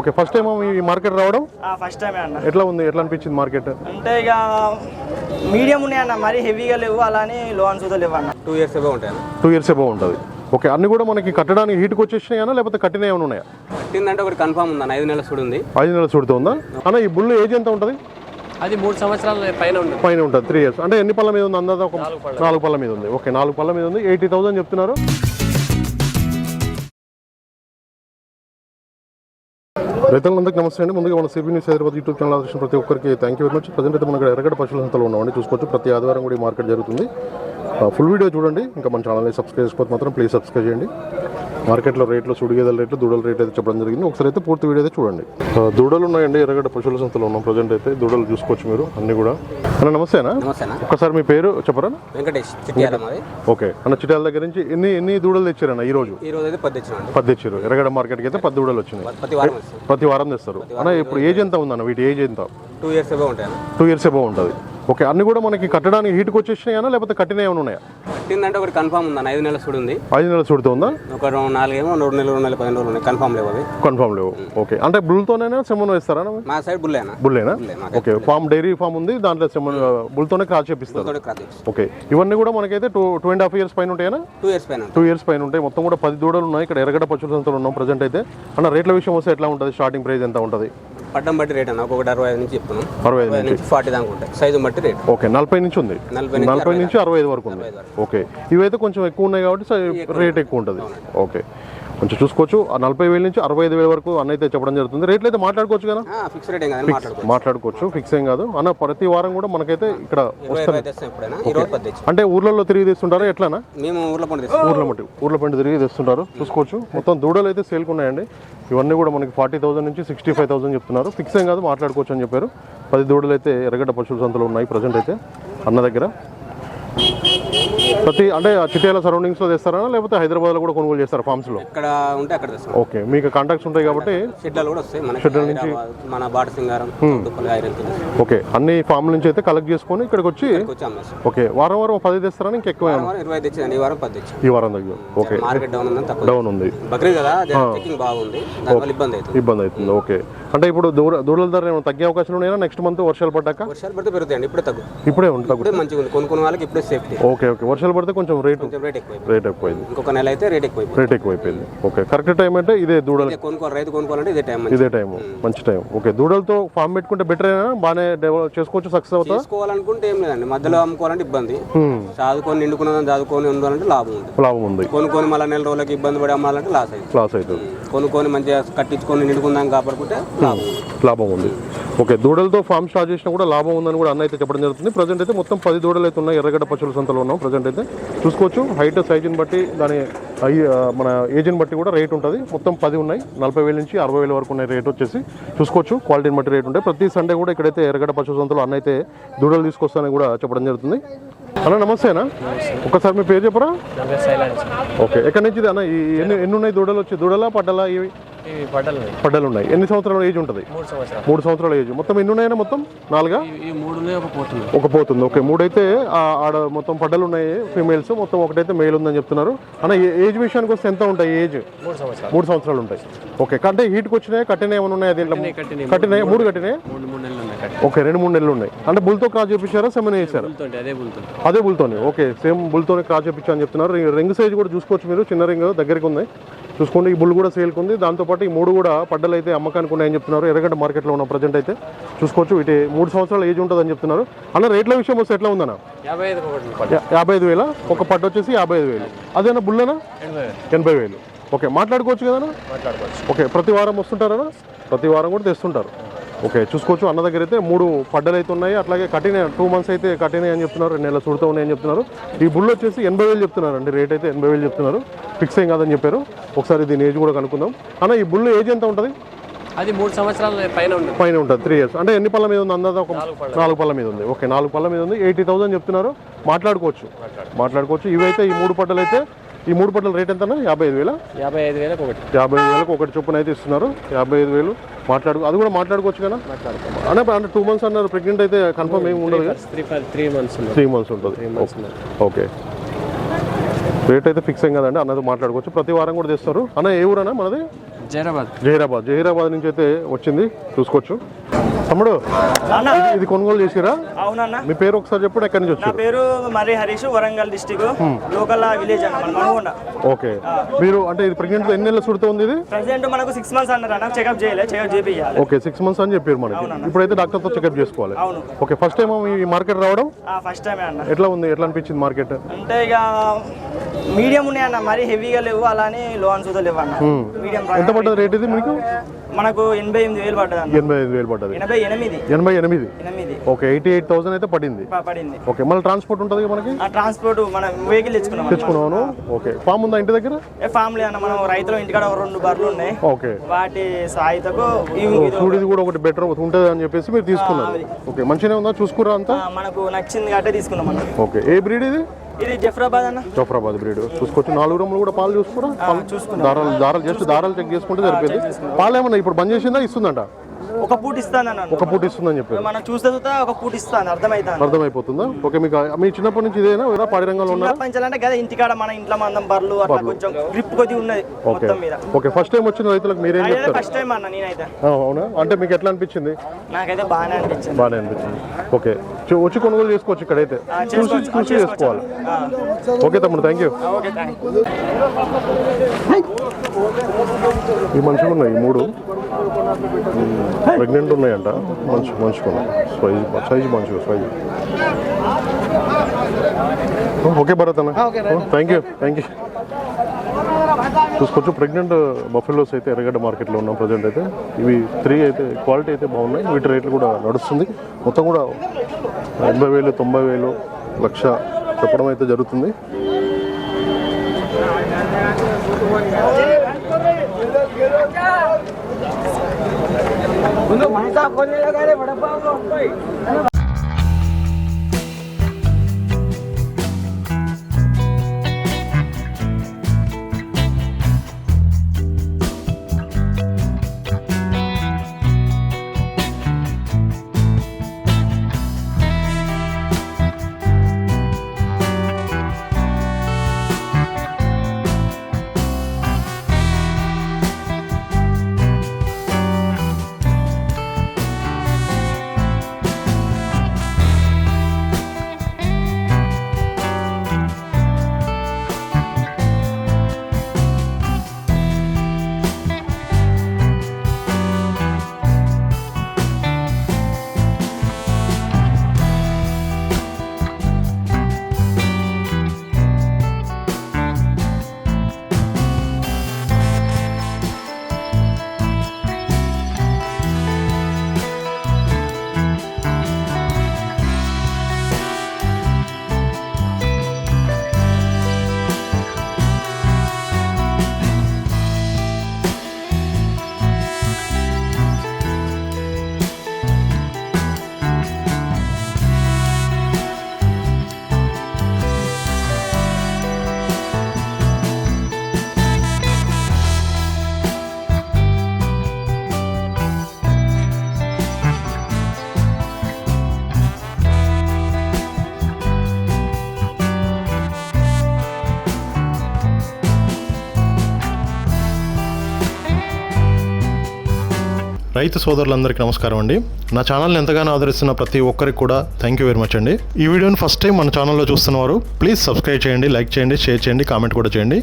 Okay first time ఈ market రావడం? First టైమే అన్న. ఎట్లా ఉంది? ఎట్లా అనిపించింది మార్కెట్ అంటే ఇక మీడియం ఉన్నాయి అన్న మరీ హెవీగా లేవు అలానే లో అని చూద్దా లేవు అన్న. టూ ఇయర్స్ ఏవో ఉంటాయి టూ ఇయర్స్ ఎబో ఉంటుంది ఓకే అన్ని కూడా మనకి కట్టడానికి హీట్కి వచ్చేసినాయా లేకపోతే కట్టిన ఏమైనా ఉన్నాయా? కట్టిందంటే ఒకటి కన్ఫామ్ ఉందన్న ఐదు నెలల సుడు ఉంది. ఐదు నెలల చూడుతూ ఉందా? అన్న ఈ బుల్ ఏజ్ ఎంత ఉంటుంది? అది మూడు సంవత్సరాల పైన ఉంటుంది. పైన ఉంటుంది త్రీ ఇయర్స్ అంటే ఎన్ని పళ్ళ మీద ఉంది? అందాజ ఒక నాలుగు పళ్ళ మీద ఉంది. ఓకే నాలుగు పళ్ళ మీద ఉంది. ఎయిటీ థౌసండ్ చెప్తున్నారు. రైతులందరికీ నమస్తే అండి. ముందుగా మన CB news Hyderabad YouTube channel ఆదర్శం ప్రతి ఒక్కరికి thank you very much present అయితే మనకి ఎరగడ పశువుల సంతలో ఉన్నామండి. చూసుకోవచ్చు. ప్రతి ఆదివారం కూడా ఈ మార్కెట్ జరుగుతుంది. ఫుల్ వీడియో చూడండి. ఇంకా మన ఛానల్ని సబ్స్క్రైబ్ చేసుకోవచ్చు మాత్రం ప్లీజ్ సబ్స్క్రైబ్ చేయండి. మార్కెట్లో రేట్లు సుడిగేదల రేట్లు దూడల రేట్ అయితే చెప్పడం జరిగింది. ఒకసారి అయితే పూర్తి వీడియో అయితే చూడండి. దూడలు ఉన్నాయండి. ఎర్రగడ్డ పశువుల సంతలో ఉన్నాం. ప్రజెంట్ అయితే దూడలు చూసుకోవచ్చు మీరు అన్ని కూడా. అన్న నమస్తేనా? ఒక్కసారి మీ పేరు చెప్పరా? వెంకటేష్ ఓకే. అన్న చిట్యాల దగ్గర నుంచి ఎన్ని ఎన్ని దూడలు తెచ్చారన్న ఈ రోజు? ఈ రోజు అయితే పది తెచ్చారు ఎర్రగడ్డ మార్కెట్కి అయితే పది దూడలు వచ్చినాయి. ప్రతి వారం తెస్తారు. అన్న ఇప్పుడు ఏజ్ ఎంత ఉందన్న వీటి ఏజ్ ఎంత? టూ ఇయర్స్ ఏవో ఉంటాయి టూ ఇయర్స్ ఎబో ఉంటుంది. ఓకే అన్ని కూడా మనకి కట్టడానికి హీట్కి వచ్చేసినాయా లేకపోతే కట్టిన ఏమైనా ఉన్నాయా? కట్టిందంటే ఒకటి కన్ఫామ్ ఉందన్న. ఐదు నెలల సుడు ఉంది. ఐదు నెలలు ఉందా? ఒక రెండు నాలుగేమో రెండు నెలలు రెండు నెలలు పదిహేను రోజులు ఉన్నాయి. కన్ఫామ్ లేవు అవి. కన్ఫామ్ లేవు. ఓకే అంటే బుల్తోనే సెమన్ వేస్తారా? మా సైడ్ బుల్లేనా? బుల్లేనా ఓకే ఫామ్ డైరీ ఫామ్ ఉంది. దాంట్లో సెమన్ బుల్తోనే క్రాస్ చేపిస్తారు. ఓకే ఇవన్నీ కూడా మనకైతే two two and half years పైన ఉంటాయనా? టూ ఇయర్స్ పైన టూ ఇయర్స్ పైన ఉంటాయి. మొత్తం కూడా పది దూడలు ఉన్నాయి. ఇక్కడ ఎరగడ పశువుల సంతలో ఉన్నాం ప్రజెంట్ అయితే. అన్న రేట్ల విషయం వస్తే ఎట్లా ఉంటుంది? స్టార్టింగ్ ప్రైస్ ఎంత ఉంటుంది? పడ్డం బట్టి రేట్ అన్న ఒక్కొక్కటి అరవై ఐదు నుంచి చెప్తున్నాం. అరవై ఐదు నుంచి. ఫార్టీ దాకా ఉంటాయి. సైజు బట్టి రేట్. ఓకే నలభై నుంచి ఉంది. నలభై నుంచి అరవై ఐదు వరకు ఉంది. ఓకే ఇవైతే కొంచెం ఎక్కువ ఉన్నాయి కాబట్టి రేట్ ఎక్కువ ఉంటుంది. ఓకే కొంచెం చూసుకోవచ్చు. ఆ నలభై వేల నుంచి అరవై ఐదు వేల వరకు అన్న అయితే చెప్పడం జరుగుతుంది. రేట్లు అయితే మాట్లాడుకోవచ్చు కదా? ఫిక్స్ రేట్ మాట్లాడుకోవచ్చు. ఫిక్స్ ఏం కాదు. అన్న ప్రతి వారం కూడా మనకైతే ఇక్కడ అంటే ఊర్లలో తిరిగి తెస్తుంటారా? ఎట్లానా? మేము ఊర్లో పండు ఊర్ల మట్టి ఊర్ల తిరిగి తెస్తుంటారు. చూసుకోవచ్చు. మొత్తం దూడలు అయితే సేల్కి ఉన్నాయండి. ఇవన్నీ కూడా మనకి ఫార్టీ థౌసండ్ నుంచి సిక్స్టీ ఫైవ్ థౌసండ్ చెప్తున్నారు. ఫిక్స్ ఏం కాదు మాట్లాడుకోవచ్చు అని చెప్పారు. పది దూడలు అయితే ఎర్రగడ్డ పశువుల సంతలో ఉన్నాయి ప్రజెంట్ అయితే అన్న దగ్గర. ప్రతి అంటే ఆ చిట్యాల సరౌండింగ్స్లో తెస్తారా? లేకపోతే హైదరాబాద్లో కూడా కొనుగోలు చేస్తారా ఫార్మ్స్లో ఎక్కడ ఉంటే అక్కడ తెస్తాం. ఓకే మీకు కాంటాక్ట్స్ ఉంటాయి కాబట్టి షెడ్లలో కూడా వస్తాయి. మనకి హైదరాబాద్, మన బాట సింగారం ఓకే అన్ని ఫామ్ నుంచి అయితే కలెక్ట్ చేసుకొని ఇక్కడికి వచ్చి ఓకే వారం వారం పది తెస్తారా? ఇంకెక్కువ ఈ వారం ఇరవై తెచ్చిందండి ఈ వారం పది తెచ్చాం. ఈ వారం దగ్గర ఓకే. మార్కెట్ డౌన్ ఉందని తక్కువ డౌన్ ఉంది. బక్రీద్ కదా? చెకింగ్ బాగుంది. దానివల్ల ఇబ్బంది అవుతుంది. ఇబ్బంది అవుతుంది. ఓకే. అంటే ఇప్పుడు దూర దూడల ధర ఏమైనా తగ్గే అవకాశాలు ఉన్నాయా? నెక్స్ట్ మంత్ వర్షాలు పడ్డాక? వర్షాలు పడితే పెరుగుతాయండి. ఇప్పుడే తగ్గు. ఇప్పుడే ఉంటుంది మంచిగా ఉంది కొనుక్కున్న వాళ్ళకి ఇప్పుడే సేఫ్టీ ఓకే ఓకే. వర్షాలు పడితే కొంచెం రేటు రేట్ ఎక్కువ రేట్ ఎక్కువైంది. ఇంకొక నెల అయితే రేట్ ఎక్కువ రేట్ ఎక్కువైపోయింది. ఓకే కరెక్ట్ టైం అంటే ఇదే దూడలు. కొనుక్కోవాలి రైతు కొనుక్కోవాలంటే ఇదే టైం మంచి ఇదే టైం మంచి టైం ఓకే దూడలతో ఫామ్ పెట్టుకుంటే బెటర్ అయినా బాగానే డెవలప్ చేసుకోవచ్చు సక్సెస్ అవుతా? తీసుకోవాలనుకుంటే ఏం లేదండి. మధ్యలో అమ్ముకోవాలంటే ఇబ్బంది. చదువుకొని నిండుకున్నదని చదువుకొని ఉండాలంటే లాభం ఉంది. లాభం ఉంది. కొనుక్కొని మళ్ళీ నెల రోజులకి ఇబ్బంది పడి అమ్మాలంటే లాస్ అయింది క్లాస్ అవుతుంది. కొనుక్కొని మంచిగా కట్టించుకొని నిండుకుందాం కాపాడుకుంటే లాభం లాభం ఉంది. ఓకే దూడలతో ఫామ్ స్టార్ట్ చేసినా కూడా లాభం ఉందని కూడా అన్న అయితే చెప్పడం జరుగుతుంది. ప్రజెంట్ అయితే మొత్తం పది దూడలు అయితే ఉన్నాయి. ఎర్రగడ్డ పశువుల సంతలో ఉన్నాం. ప్రజెంట్ అయితే చూసుకోవచ్చు. హైట్ సైజుని బట్టి దాని మన ఏజ్ని బట్టి కూడా రేట్ ఉంటుంది. మొత్తం పది ఉన్నాయి. నలభై వేల నుంచి అరవై వేల వరకు ఉన్నాయి రేట్ వచ్చేసి. చూసుకోవచ్చు. క్వాలిటీని బట్టి రేట్ ఉంటాయి. ప్రతి సండే కూడా ఇక్కడైతే ఎర్రగడ్డ పశువుల సంతలో అన్న అయితే దూడలు తీసుకొస్తానని కూడా చెప్పడం జరుగుతుంది. అన్న నమస్తేనా ఒకసారి మీ పేరు చెప్పరా? ఓకే ఎక్కడి నుంచి అన్న? ఈ ఎన్ని ఎన్ని ఉన్నాయి దూడలు వచ్చి? దూడలా పడ్డలా? ఇవి? పడ్డలు ఉన్నాయి. ఉన్నాయి. ఎన్ని సంవత్సరాల ఏజ్ ఉంటుంది? మూడు సంవత్సరాలు. ఏజ్. మొత్తం ఎన్ని ఉన్నాయన్నా మొత్తం? నాలుగా? ఉన్నాయి ఒక పోతుంది. ఓకే మూడైతే ఆడ మొత్తం పడ్డలు ఉన్నాయి ఫీమేల్స్ మొత్తం ఒకటైతే మేల్ ఉందని చెప్తున్నారు. అన్న ఏజ్ విషయానికి వస్తే ఎంత ఉంటాయి ఏజ్? మూడు సంవత్సరాలు. ఉంటాయి. ఓకే అంటే హీట్కి వచ్చినాయి కట్టినాయి ఏమైనా ఉన్నాయి? దీంట్లో కట్టినాయి. మూడు కట్టినాయి? ఉన్నాయి ఓకే రెండు మూడు నెలలు ఉన్నాయి. అంటే బుల్తో క్రాస్ చేపించారా సెమెన్ వేసారా? అదే బుల్తోనే ఓకే సేమ్ బుల్తోనే క్రాస్ చేపించా అని చెప్తున్నారు. రింగ్- సైజ్ కూడా చూసుకోవచ్చు మీరు. చిన్న రింగ్ దగ్గరికి ఉంది. చూసుకోండి ఈ బుల్ కూడా సేల్కి ఉంది. దాంతోపాటు ఈ మూడు కూడా పడ్డలు అయితే అమ్మకానికి ఉన్నాయని చెప్తున్నారు. ఎర్రగడ్డ మార్కెట్లో ఉన్న ప్రజెంట్ అయితే చూసుకోవచ్చు. ఇటు మూడు సంవత్సరాల ఏజ్ ఉంటుందని చెప్తున్నారు. అన్న రేట్ల విషయం వస్తే ఎట్లా ఉందన్న? యాభై ఐదు పడ్డ వేల? ఒక పట్టు వచ్చేసి యాభై ఐదు వేలు. అదేనా బుల్లనా? ఎనభై వేలు. ఓకే మాట్లాడుకోవచ్చు కదనా మాట్లాడుకోవచ్చు. ఓకే ప్రతి వారం వస్తుంటారా ప్రతి వారం కూడా తెస్తుంటారు. ఓకే చూసుకోవచ్చు. అన్న దగ్గర అయితే మూడు పడ్డలు అయితే ఉన్నాయి అట్లాగే కఠిన టూ మంత్స్ అయితే కఠిన అని చెప్తున్నారు. రెండు నెలల చూడుతూ ఉన్నాయని చెప్తున్నారు. ఈ బుల్ వచ్చేసి ఎనభై వేలు చెప్తున్నారు అండి రేట్ అయితే ఎనభై వేలు చెప్తున్నారు. ఫిక్స్ ఏం కాదని చెప్పారు. ఒకసారి దీని ఏజ్ కూడా కనుక్కుందాం. అన్న ఈ బుల్ ఏజ్ ఎంత ఉంటుంది? అది మూడు సంవత్సరాల పైన ఉంటుంది పైన ఉంటుంది. త్రీ ఇయర్స్ అంటే ఎన్ని పళ్ళ మీద ఉంది? అందాజ ఒక నాలుగు పళ్ళ. మీద ఉంది. ఓకే నాలుగు పళ్ళ మీద ఉంది. ఎయిటీ థౌసండ్ చెప్తున్నారు. మాట్లాడుకోవచ్చు. మాట్లాడుకోవచ్చు. ఇవైతే ఈ మూడు పట్టలు అయితే ఈ మూడు పట్టల రేట్ ఎంతనా యాభై ఐదు వేల? యాభై ఐదు వేలకు ఒకటి. యాభై ఐదు వేలకు ఒకటి చొప్పున అయితే ఇస్తున్నారు. యాభై ఐదు వేలు. మాట్లాడు అది కూడా మాట్లాడుకోవచ్చు కదా? మాట్లాడుకోవచ్చు అంటే అంటే టూ మంత్స్ అన్నారు ప్రెగ్నెంట్ అయితే కన్ఫర్మ్ ఏమి ఉండదు కదా? Three three months three months ఉంటుంది. ఓకే రేట్ అయితే ఫిక్స్ ఏం కదండి అన్నది మాట్లాడుకోవచ్చు. ప్రతి వారం కూడా తెస్తారు. అన్న ఏ ఊరన్నా మనది? జైరాబాద్. జహీరాబాద్ జహీరాబాద్ నుంచి అయితే వచ్చింది. చూసుకోవచ్చు. తమ్ముడు ఇది- కొనుగోలు చేసిరా అవునన్న. మీ పేరు ఒకసారి చెప్పండి ఎక్కడి నుంచి నా వచ్చారు? పేరు Marri Harish Warangal district local village అన్న మన మనగొండ ఓకే. మీరు అంటే ఇది ప్రెగ్నెంట్ ఎన్ని నెలల సుడితో ఉంది ఇది? ప్రెసిడెంట్ మనకు సిక్స్ మంత్స్ అన్నారు అన్న చెకప్ చేయలే చెకప్ చేపియాలి ఓకే సిక్స్ మంత్స్ అని చెప్పారు మనకి. ఇప్పుడైతే డాక్టర్తో చెకప్ చేసుకోవాలి. అవును. ఓకే ఫస్ట్ టైం ఈ మార్కెట్ రావడం? ఫస్ట్ టైమే అన్న. ఎట్లా ఉంది? ఎట్లా అనిపించింది మార్కెట్ అంటే ఇక మీడియం ఉన్నాయి అన్న మరీ హెవీగా లేవు అలానే లో అని చూద్దా లేవు అన్న మీడియం ఎంత పడ్డది రేట్ ఇది మీకు? మనకు ఎనభై ఎనిమిది వేలు పడ్డది అన్న. ఎనభై ఐదు వేలు పడ్డది. ఎనభై ఎనిమిది. ఎనభై ఎనిమిది? ఎనిమిది. ఓకే ఎయిటీ ఎయిట్ థౌసండ్ అయితే పడింది. పడింది. ఓకే మళ్ళీ ట్రాన్స్పోర్ట్ ఉంటుంది మనకి? ట్రాన్స్పోర్ట్ మనం వెహికల్ తెచ్చుకున్నాం. తెచ్చుకున్నాను ఓకే ఫామ్ ఉందా ఇంటి దగ్గర? ఏ ఫ్యామిలీ అన్న మనం రైతులు ఇంటికాడ రెండు బర్రెలు ఉన్నాయి. ఓకే. వాటి సాయితకు ఇది కూడా ఒకటి బెటర్ ఉంటుంది అని చెప్పేసి మీరు తీసుకున్నారు. ఓకే మంచిగానే ఉందా? చూసుకురా అంతా? మనకు నచ్చింది కాబట్టి తీసుకున్నాం ఓకే ఏ బ్రీడ్ ఇది? ఇది జఫ్రాబాద్ అన్న. జఫరాబాద్ బ్రీడ్. చూసుకోవచ్చు నాలుగు రూములు కూడా పాలు చూసుకురా. పాలు- దారాలు దారాలు జస్ట్ దారాలు చెక్ చేసుకుంటే సరిపోయింది. పాలు ఏమన్నా ఇప్పుడు బంద్ చేసిందా? ఇస్తుందంట. ఒక పూట ఇస్తాను అన్న ఒక పూట ఇస్తుందని చెప్పారు. మనం చూస్తే చూస్తే ఒక పూట ఇస్తాను అర్థమవుతాను అర్థమైపోతుందా? ఓకే మీకు మీ చిన్నప్పటి నుంచి ఇదేనా? లేదా పాడి రంగంలో ఉన్నారా? పంచాలంటే కదా ఇంటికాడ మన ఇంట్లో మందం బర్రెలు అట్లా కొంచెం గ్రిప్ కొద్ది ఉన్నది ఓకే. మొత్తం మీద. ఓకే ఫస్ట్ టైం వచ్చిన రైతులకు మీరేం చెప్తారు? ఫస్ట్ టైం అన్న నేనైతే. అవునా? అంటే మీకు ఎట్లా అనిపించింది? నాకైతే బాగానే అనిపించింది. బాగానే అనిపించింది. ఓకే. చూ- వచ్చి కొనుగోలు చేసుకోవచ్చు ఇక్కడైతే. చూసి. చూసి చేసుకోవాలి. ఓకే తమ్ముడు థ్యాంక్ యూ ఈ మంచిగా ఉన్నాయి మూడు. ప్రెగ్నెంట్ ఉన్నాయంట. మంచి మంచిగా సైజ్ సైజ్ మంచిగా సైజ్. ఓకే భరత్ అన్న. థ్యాంక్ యూ థ్యాంక్ యూ చూసుకోవచ్చు ప్రెగ్నెంట్ బఫెలోస్ అయితే ఎర్రగడ్డ మార్కెట్లో ఉన్నాం ప్రజెంట్ అయితే. ఇవి త్రీ అయితే క్వాలిటీ అయితే బాగున్నాయి. వీటి రేట్లు కూడా నడుస్తుంది. మొత్తం కూడా ఎనభై వేలు తొంభై వేలు లక్ష చెప్పడం అయితే జరుగుతుంది. म्हणून రైతు సోదరులందరికీ నమస్కారం అండి. నా ఛానల్ని ఎంతగానో ఆదరిస్తున్న ప్రతి ఒక్కరికి కూడా థ్యాంక్ యూ వెరీ మచ్ అండి. ఈ వీడియోని ఫస్ట్ టైం మన ఛానల్లో చూస్తున్నవారు ప్లీజ్ సబ్స్క్రైబ్ చేయండి లైక్ చేయండి షేర్ చేయండి కామెంట్ కూడా చేయండి.